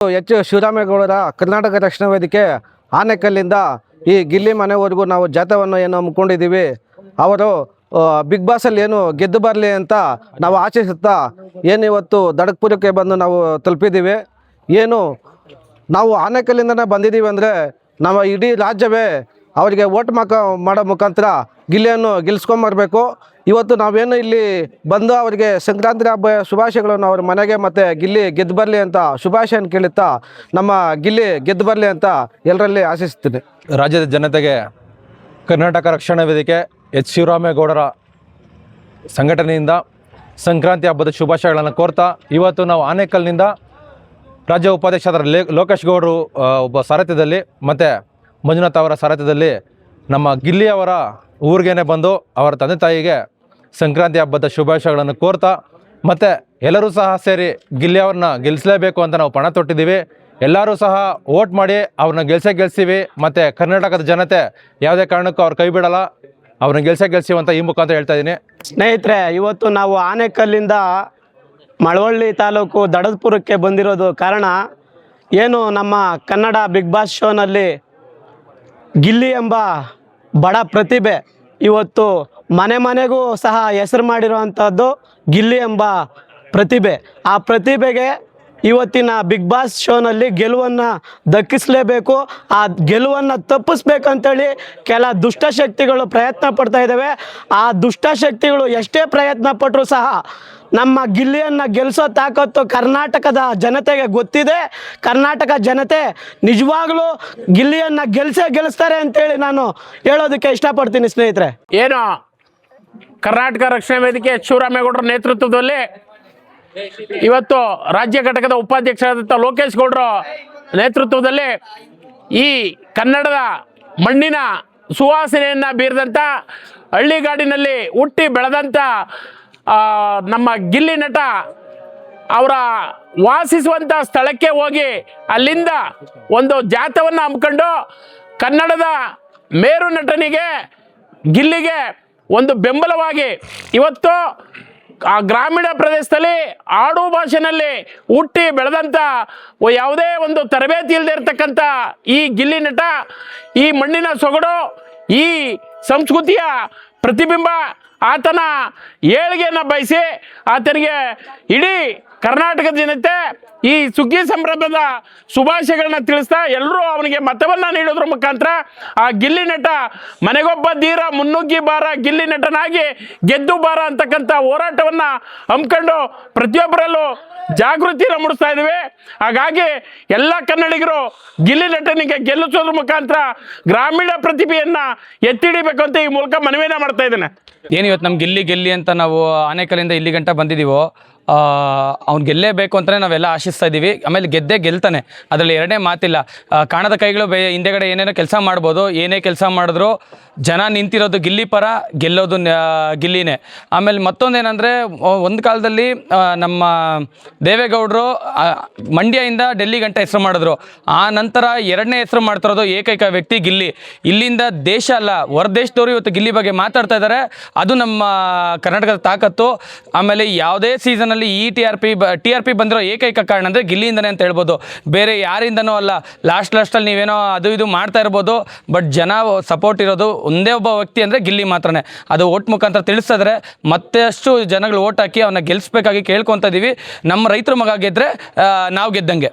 H ಶಿವರಾಮೇಗೌಡರ Karnataka ರಕ್ಷಣಾ ವೇದಿಕೆ ಆನೆಕಲ್ಲಿಂದ ಈ ಗಿಲ್ಲಿ ಮನೆವರೆಗೂ ನಾವು ಜಾಥವನ್ನು ಏನು ಹಮ್ಮಿಕೊಂಡಿದ್ದೀವಿ. ಅವರು ಬಿಗ್ ಬಾಸಲ್ಲಿ ಏನು ಗೆದ್ದು ಬರಲಿ ಅಂತ ನಾವು ಆಶಿಸುತ್ತಾ ಏನು ಇವತ್ತು ದಡಕ್ಪುರಕ್ಕೆ ಬಂದು ನಾವು ತಲುಪಿದ್ದೀವಿ. ಏನು, ನಾವು ಆನೆಕಲ್ಲಿಂದನೇ ಬಂದಿದ್ದೀವಿ ಅಂದರೆ ನಮ್ಮ ಇಡೀ ರಾಜ್ಯವೇ ಅವರಿಗೆ ಓಟ್ ಮಾಕ, ಮಾಡೋ ಮುಖಾಂತರ ಗಿಲ್ಲೆಯನ್ನು ಗೆಲ್ಸ್ಕೊಂಬರ್ಬೇಕು. ಇವತ್ತು ನಾವೇನು ಇಲ್ಲಿ ಬಂದು ಅವರಿಗೆ ಸಂಕ್ರಾಂತಿ ಹಬ್ಬ ಶುಭಾಶಯಗಳನ್ನು ಅವ್ರ ಮನೆಗೆ ಮತ್ತು ಗಿಲ್ಲಿ ಗೆದ್ದು ಬರಲಿ ಅಂತ ಶುಭಾಶಯನ ಕೇಳುತ್ತಾ ನಮ್ಮ ಗಿಲ್ಲಿ ಗೆದ್ದು ಬರಲಿ ಅಂತ ಎಲ್ಲರಲ್ಲಿ ಆಶಿಸ್ತೀನಿ. ರಾಜ್ಯದ ಜನತೆಗೆ ಕರ್ನಾಟಕ ರಕ್ಷಣಾ ವೇದಿಕೆ ಎಚ್. ಶಿವರಾಮೇಗೌಡರ ಸಂಘಟನೆಯಿಂದ ಸಂಕ್ರಾಂತಿ ಹಬ್ಬದ ಶುಭಾಶಯಗಳನ್ನು ಕೋರ್ತಾ ಇವತ್ತು ನಾವು ಆನೇಕಲ್ನಿಂದ ರಾಜ್ಯ ಉಪಾಧ್ಯಕ್ಷರ ಲೇ, ಲೋಕೇಶ್ ಗೌಡರು ಒಬ್ಬ ಸಾರಥ್ಯದಲ್ಲಿ ಮತ್ತು ಮಂಜುನಾಥ್ ಅವರ ಸಾರಥ್ಯದಲ್ಲಿ ನಮ್ಮ ಗಿಲ್ಲಿ ಅವರ ಊರಿಗೇನೆ ಬಂದು ಅವರ ತಂದೆ ತಾಯಿಗೆ ಸಂಕ್ರಾಂತಿ ಹಬ್ಬದ ಶುಭಾಶಯಗಳನ್ನು ಕೋರ್ತಾ, ಮತ್ತು ಎಲ್ಲರೂ ಸಹ ಸೇರಿ ಗಿಲ್ಲಿ ಅವ್ರನ್ನ ಗೆಲ್ಲಿಸಲೇಬೇಕು ಅಂತ ನಾವು ಪಣ ತೊಟ್ಟಿದ್ದೀವಿ. ಎಲ್ಲರೂ ಸಹ ವೋಟ್ ಮಾಡಿ ಅವ್ರನ್ನ ಗೆಲ್ಸೇ ಗೆಲ್ಸಿವಿ ಮತ್ತು ಕರ್ನಾಟಕದ ಜನತೆ ಯಾವುದೇ ಕಾರಣಕ್ಕೂ ಅವ್ರು ಕೈ ಬಿಡಲ್ಲ. ಅವ್ರನ್ನ ಗೆಲ್ಸೇ ಗೆಲ್ಸಿ ಅಂತ ಈ ಮುಖಾಂತರ ಹೇಳ್ತಾ ಇದ್ದೀನಿ. ಸ್ನೇಹಿತರೆ, ಇವತ್ತು ನಾವು ಆನೆಕಲ್ಲಿಂದ ಮಳವಳ್ಳಿ ತಾಲೂಕು ದಡದಪುರಕ್ಕೆ ಬಂದಿರೋದು ಕಾರಣ ಏನು ನಮ್ಮ ಕನ್ನಡ ಬಿಗ್ ಬಾಸ್ ಶೋನಲ್ಲಿ ಗಿಲ್ಲಿ ಎಂಬ ಬಡ ಪ್ರತಿಭೆ ಇವತ್ತು ಮನೆ ಮನೆಗೂ ಸಹ ಹೆಸರು ಮಾಡಿರುವಂಥದ್ದು ಗಿಲ್ಲಿ ಎಂಬ ಪ್ರತಿಭೆ. ಆ ಪ್ರತಿಭೆಗೆ ಇವತ್ತಿನ ಬಿಗ್ ಬಾಸ್ ಶೋನಲ್ಲಿ ಗೆಲುವನ್ನು ದಕ್ಕಿಸಲೇಬೇಕು. ಆ ಗೆಲುವನ್ನು ತಪ್ಪಿಸ್ಬೇಕಂತೇಳಿ ಕೆಲ ದುಷ್ಟಶಕ್ತಿಗಳು ಪ್ರಯತ್ನ ಪಡ್ತಾ ಇದ್ದಾವೆ. ಆ ದುಷ್ಟಶಕ್ತಿಗಳು ಎಷ್ಟೇ ಪ್ರಯತ್ನ ಪಟ್ಟರೂ ಸಹ ನಮ್ಮ ಗಿಲ್ಲಿಯನ್ನು ಗೆಲ್ಲಿಸೋ ತಾಕತ್ತು ಕರ್ನಾಟಕದ ಜನತೆಗೆ ಗೊತ್ತಿದೆ. ಕರ್ನಾಟಕ ಜನತೆ ನಿಜವಾಗ್ಲೂ ಗಿಲ್ಲಿಯನ್ನು ಗೆಲ್ಸೇ ಗೆಲ್ಲಿಸ್ತಾರೆ ಅಂತೇಳಿ ನಾನು ಹೇಳೋದಕ್ಕೆ ಇಷ್ಟಪಡ್ತೀನಿ ಸ್ನೇಹಿತರೆ. ಏನು? ಕರ್ನಾಟಕ ರಕ್ಷಣಾ ವೇದಿಕೆ ಶಿವರಾಮೇಗೌಡರ ನೇತೃತ್ವದಲ್ಲಿ ಇವತ್ತು ರಾಜ್ಯ ಘಟಕದ ಉಪಾಧ್ಯಕ್ಷರಾದಂಥ ಲೋಕೇಶ್ ಗೌಡರ ನೇತೃತ್ವದಲ್ಲಿ ಈ ಕನ್ನಡದ ಮಣ್ಣಿನ ಸುವಾಸನೆಯನ್ನು ಬೀರಿದಂಥ ಹಳ್ಳಿಗಾಡಿನಲ್ಲಿ ಹುಟ್ಟಿ ಬೆಳೆದಂಥ ನಮ್ಮ ಗಿಲ್ಲಿ ನಟ ಅವರ ವಾಸಿಸುವಂಥ ಸ್ಥಳಕ್ಕೆ ಹೋಗಿ ಅಲ್ಲಿಂದ ಒಂದು ಜಾತವನ್ನು ಹಮ್ಮಿಕೊಂಡು ಕನ್ನಡದ ಮೇರು ನಟನಿಗೆ, ಗಿಲ್ಲಿಗೆ ಒಂದು ಬೆಂಬಲವಾಗಿ ಇವತ್ತು ಆ ಗ್ರಾಮೀಣ ಪ್ರದೇಶದಲ್ಲಿ ಆಡು ಭಾಷೆನಲ್ಲಿ ಹುಟ್ಟಿ ಬೆಳೆದಂಥ ಯಾವುದೇ ಒಂದು ತರಬೇತಿ ಇಲ್ಲದೆ ಇರತಕ್ಕಂಥ ಈ ಗಿಲ್ಲಿ ನಟ, ಈ ಮಣ್ಣಿನ ಸೊಗಡು, ಈ ಸಂಸ್ಕೃತಿಯ ಪ್ರತಿಬಿಂಬ ಆತನ ಏಳಿಗೆಯನ್ನು ಬಯಸಿ ಆತನಿಗೆ ಇಡೀ ಕರ್ನಾಟಕದ ಜನತೆ ಈ ಸುಗ್ಗಿ ಸಂಭ್ರಮದ ಶುಭಾಶಯಗಳನ್ನ ತಿಳಿಸ್ತಾ ಎಲ್ಲರೂ ಅವನಿಗೆ ಮತವನ್ನ ನೀಡೋದ್ರ ಮುಖಾಂತರ ಆ ಗಿಲ್ಲಿ ನಟ ಮನೆಗೊಬ್ಬ ಧೀರ ಮುನ್ನುಗ್ಗಿ ಬಾರ, ಗಿಲ್ಲಿ ನಟನಾಗಿ ಗೆದ್ದು ಬಾರ ಅಂತಕ್ಕಂಥ ಹೋರಾಟವನ್ನ ಹಮ್ಮಿಕೊಂಡು ಪ್ರತಿಯೊಬ್ಬರಲ್ಲೂ ಜಾಗೃತಿ ಮೂಡಿಸ್ತಾ ಇದ್ದೀವಿ. ಹಾಗಾಗಿ ಎಲ್ಲ ಕನ್ನಡಿಗರು ಗಿಲ್ಲಿ ನಟನಿಗೆ ಗೆಲ್ಲಿಸೋದ್ರ ಮುಖಾಂತರ ಗ್ರಾಮೀಣ ಪ್ರತಿಭೆಯನ್ನ ಎತ್ತಿಡಿಬೇಕು ಅಂತ ಈ ಮೂಲಕ ಮನವಿನ ಮಾಡ್ತಾ ಇದ್ದೇನೆ. ಏನು ಇವತ್ತು ನಮ್ಮ ಗಿಲ್ಲಿ ಗೆಲ್ಲಿ ಅಂತ ನಾವು ಆನೆಕಲ್ಲಿಂದ ಇಲ್ಲಿ ಗಂಟ ಬಂದಿದ್ದೀವೋ ಅವ್ನು ಗೆಲ್ಲೇಬೇಕು ಅಂತಲೇ ನಾವೆಲ್ಲ ಆಶಿಸ್ತಾ ಇದ್ದೀವಿ ಆಮೇಲೆ ಗೆದ್ದೇ ಗೆಲ್ತಾನೆ. ಅದರಲ್ಲಿ ಎರಡನೇ ಮಾತಿಲ್ಲ. ಕಾಣದ ಕೈಗಳು ಬೇ, ಹಿಂದೆಗಡೆ ಏನೇನೋ ಕೆಲಸ ಮಾಡ್ಬೋದು, ಏನೇ ಕೆಲಸ ಮಾಡಿದ್ರು ಜನ ನಿಂತಿರೋದು ಗಿಲ್ಲಿ ಪರ, ಗೆಲ್ಲೋದು ಗಿಲ್ಲಿನೇ. ಆಮೇಲೆ ಮತ್ತೊಂದೇನಂದರೆ ಒಂದು ಕಾಲದಲ್ಲಿ ನಮ್ಮ ದೇವೇಗೌಡರು ಮಂಡ್ಯದಿಂದ ಡೆಲ್ಲಿ ಗಂಟ ಹೆಸರು ಮಾಡಿದ್ರು. ಆ ನಂತರ ಎರಡನೇ ಹೆಸರು ಮಾಡ್ತಿರೋದು ಏಕೈಕ ವ್ಯಕ್ತಿ ಗಿಲ್ಲಿ. ಇಲ್ಲಿಂದ ದೇಶ ಅಲ್ಲ, ಹೊರದೇಶದವರು ಇವತ್ತು ಗಿಲ್ಲಿ ಬಗ್ಗೆ ಮಾತಾಡ್ತಾ ಇದ್ದಾರೆ ಅದು ನಮ್ಮ ಕರ್ನಾಟಕದ ತಾಕತ್ತು. ಆಮೇಲೆ ಯಾವುದೇ ಸೀಸನಲ್ಲಿ ಈ ಟಿ ಆರ್ ಪಿ ಬ, ಟಿ ಆರ್ ಪಿ ಬಂದಿರೋ ಏಕೈಕ ಕಾರಣ ಅಂದರೆ ಗಿಲ್ಲಿಯಿಂದನೇ ಅಂತ ಹೇಳ್ಬೋದು. ಬೇರೆ ಯಾರಿಂದನೂ ಅಲ್ಲ. ಲಾಸ್ಟ್ ಲಾಸ್ಟಲ್ಲಿ ನೀವೇನೋ ಅದು ಇದು ಮಾಡ್ತಾ ಇರ್ಬೋದು. ಬಟ್ ಜನ ಸಪೋರ್ಟ್ ಇರೋದು ಒಂದೇ ಒಬ್ಬ ವ್ಯಕ್ತಿ ಅಂದರೆ ಗಿಲ್ಲಿ ಮಾತ್ರನೇ. ಅದು ಓಟ್ ಮುಖಾಂತರ ತಿಳಿಸಿದ್ರೆ ಮತ್ತಷ್ಟು ಜನಗಳು ಓಟ್ ಹಾಕಿ ಅವನ್ನ ಗೆಲ್ಲಿಸ್ಬೇಕಾಗಿ ಕೇಳ್ಕೊತಾ ಇದ್ದೀವಿ ನಮ್ಮ ರೈತರ ಮಗ ಗೆದ್ದರೆ ನಾವು ಗೆದ್ದಂಗೆ.